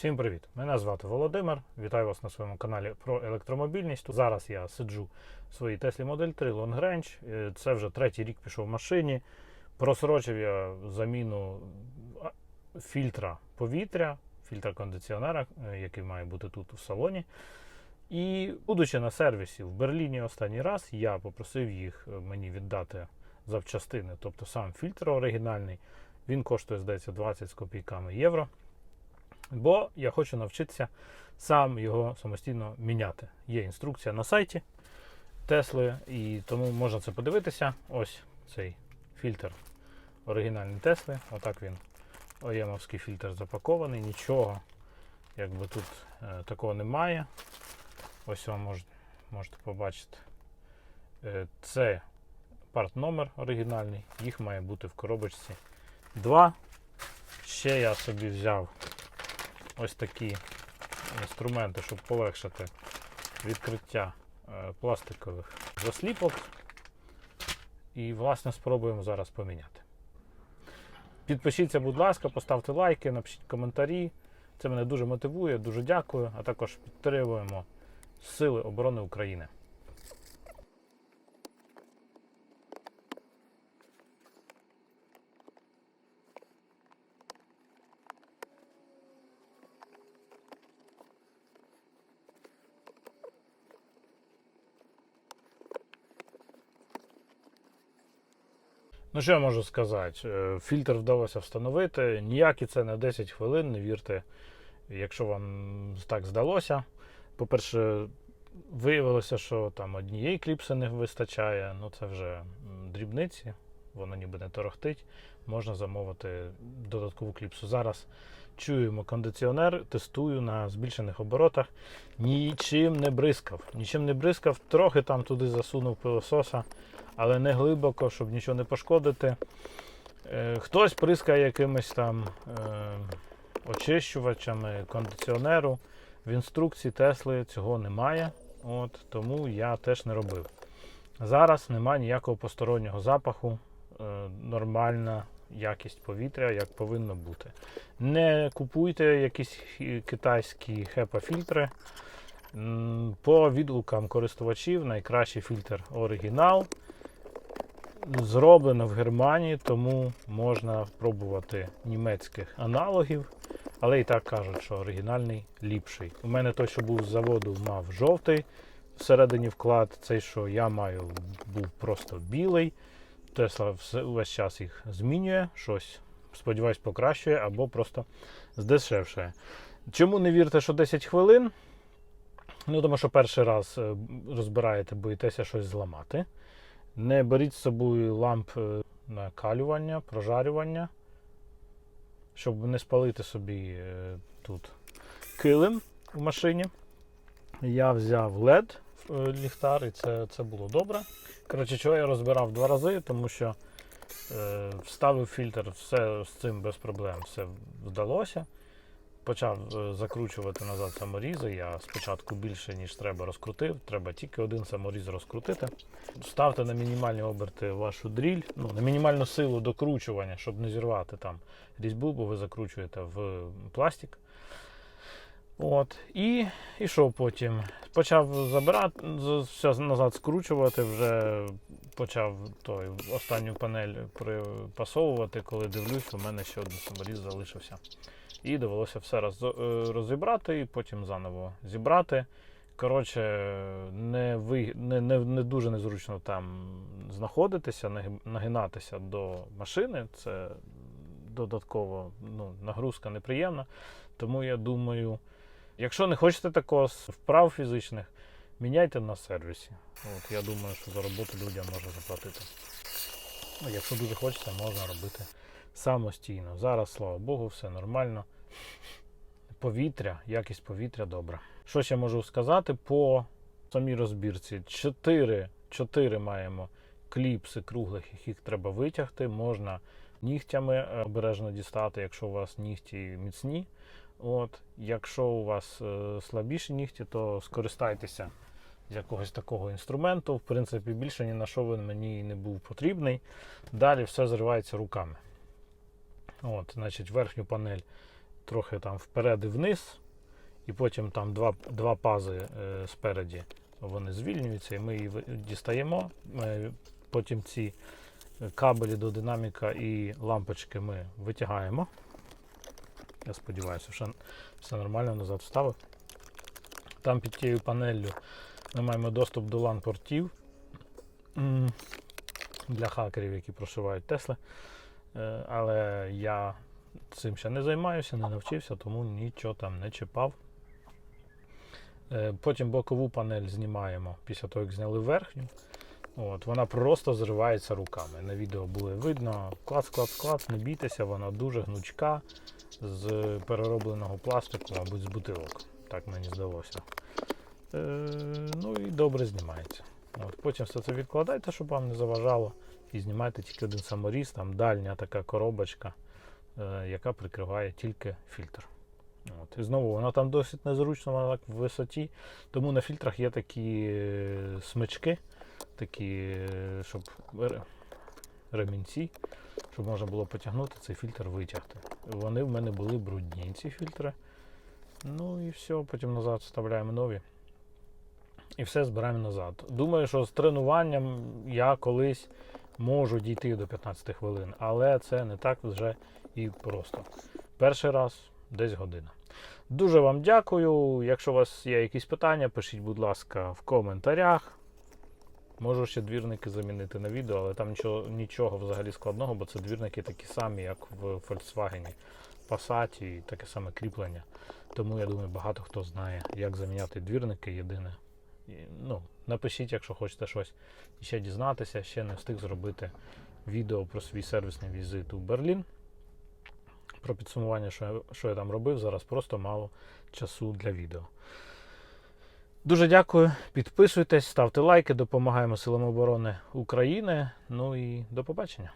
Всім привіт! Мене звати Володимир. Вітаю вас на своєму каналі про електромобільність. Зараз я сиджу в своїй Теслі Model 3 Long Range. Е, Це вже третій рік пішов в машині. Просрочив я заміну фільтра повітря, фільтра кондиціонера, е, який має бути тут у салоні. І, будучи на сервісі в Берліні останній раз, я попросив їх е, мені віддати запчастини, тобто сам фільтр оригінальний. Він коштує, здається, 20 з копійками євро. Бо я хочу навчитися сам його самостійно міняти. Є інструкція на сайті Тесли, і тому можна це подивитися. Ось цей фільтр оригінальний Тесли. Отак він Оємовський фільтр запакований. Нічого, якби тут е, такого немає. Ось вам мож, можете побачити. Е, це парт номер оригінальний. Їх має бути в коробочці два. Ще я собі взяв ось такі інструменти, щоб полегшити відкриття е, пластикових засліпок. І, власне, спробуємо зараз поміняти. Підпишіться, будь ласка, поставте лайки, напишіть коментарі. Це мене дуже мотивує, дуже дякую. А також підтримуємо Сили оборони України. Ну, що я можу сказати? Е, Фільтр вдалося встановити. Ніякі це не 10 хвилин, не вірте, якщо вам так здалося. По-перше, виявилося, що там однієї кліпси не вистачає. Ну, це вже дрібниці, воно ніби не торохтить. Можна замовити додаткову кліпсу. Зараз чуємо кондиціонер, тестую на збільшених оборотах. Нічим не бризкав. Нічим не бризкав, трохи там туди засунув пилососа але не глибоко, щоб нічого не пошкодити. Е, Хтось прискає якимись там е, очищувачами кондиціонеру. В інструкції Тесли цього немає, от, тому я теж не робив. Зараз немає ніякого постороннього запаху, е, нормальна якість повітря, як повинно бути. Не купуйте якісь китайські HEPA-фільтри. По відгукам користувачів найкращий фільтр оригінал. Зроблено в Германії, тому можна пробувати німецьких аналогів. Але і так кажуть, що оригінальний ліпший. У мене той, що був з заводу, мав жовтий всередині вклад. Цей, що я маю, був просто білий. Тесла весь час їх змінює, щось, сподіваюсь, покращує або просто здешевшує. Чому не вірте, що 10 хвилин? Ну, тому що перший раз е, розбираєте, боїтеся щось зламати. Не беріть з собою ламп е, накалювання, прожарювання, щоб не спалити собі е, тут килим в машині. Я взяв LED е, ліхтар, і це, це було добре. Коротше, чого я розбирав два рази, тому що е, вставив фільтр, все з цим без проблем все вдалося. Почав е, закручувати назад саморізи. Я спочатку більше, ніж треба, розкрутив. Треба тільки один саморіз розкрутити. Ставте на мінімальні оберти вашу дріль, ну, на мінімальну силу докручування, щоб не зірвати там різьбу, бо ви закручуєте в пластик. От. І, і потім? Почав забирати, все назад скручувати, вже почав той, останню панель припасовувати, коли дивлюсь, у мене ще один саморіз залишився. І довелося все роз, е, розібрати і потім заново зібрати. Коротше, не, ви, не, не, не дуже незручно там знаходитися, нагинатися до машини. Це додатково ну, нагрузка неприємна. Тому я думаю, якщо не хочете такого вправ фізичних, міняйте на сервісі. От, я думаю, що за роботу людям можна заплатити. Ну, якщо дуже хочеться, можна робити самостійно. Зараз, слава Богу, все нормально. Повітря, якість повітря добра. Що ще можу сказати по самій розбірці? Чотири, чотири маємо кліпси круглих, яких треба витягти. Можна нігтями е, обережно дістати, якщо у вас нігті міцні. От, якщо у вас е, слабіші нігті, то скористайтеся з якогось такого інструменту. В принципі, більше ні на що він мені не був потрібний. Далі все зривається руками. От, значить, верхню панель трохи там вперед і вниз, і потім там два, два пази е, спереді вони звільнюються, і ми її дістаємо. Е, потім ці е, кабелі до динаміка і лампочки ми витягаємо. Я сподіваюся, що все нормально назад вставив. Там під тією панеллю ми маємо доступ до LAN-портів для хакерів, які прошивають Тесли. Е, Але я цим ще не займаюся, не навчився, тому нічого там не чіпав. Е, Потім бокову панель знімаємо після того, як зняли верхню. От, вона просто зривається руками. На відео було видно. Клац, клац, клац, не бійтеся, вона дуже гнучка з переробленого пластику, мабуть, з бутилок. Так мені здалося. Е, ну і добре знімається. От, потім все це відкладайте, щоб вам не заважало. І знімайте тільки один саморіз, там дальня така коробочка, е, яка прикриває тільки фільтр. От. І знову вона там досить незручно, вона так в висоті. Тому на фільтрах є такі е, смички, такі, е, щоб ремінці, щоб можна було потягнути цей фільтр витягти. Вони в мене були брудні, ці фільтри. Ну і все, потім назад вставляємо нові. І все збираємо назад. Думаю, що з тренуванням я колись можу дійти до 15 хвилин, але це не так вже і просто. Перший раз десь година. Дуже вам дякую. Якщо у вас є якісь питання, пишіть, будь ласка, в коментарях. Можу ще двірники замінити на відео, але там нічого, нічого взагалі складного, бо це двірники такі самі, як в Volkswagen Passat і таке саме кріплення. Тому я думаю, багато хто знає, як заміняти двірники. Єдине. Ну, напишіть, якщо хочете щось ще дізнатися. Ще не встиг зробити відео про свій сервісний візит у Берлін. Про підсумування, що я, що я там робив. Зараз просто мало часу для відео. Дуже дякую. Підписуйтесь, ставте лайки, допомагаємо Силам оборони України. Ну і до побачення.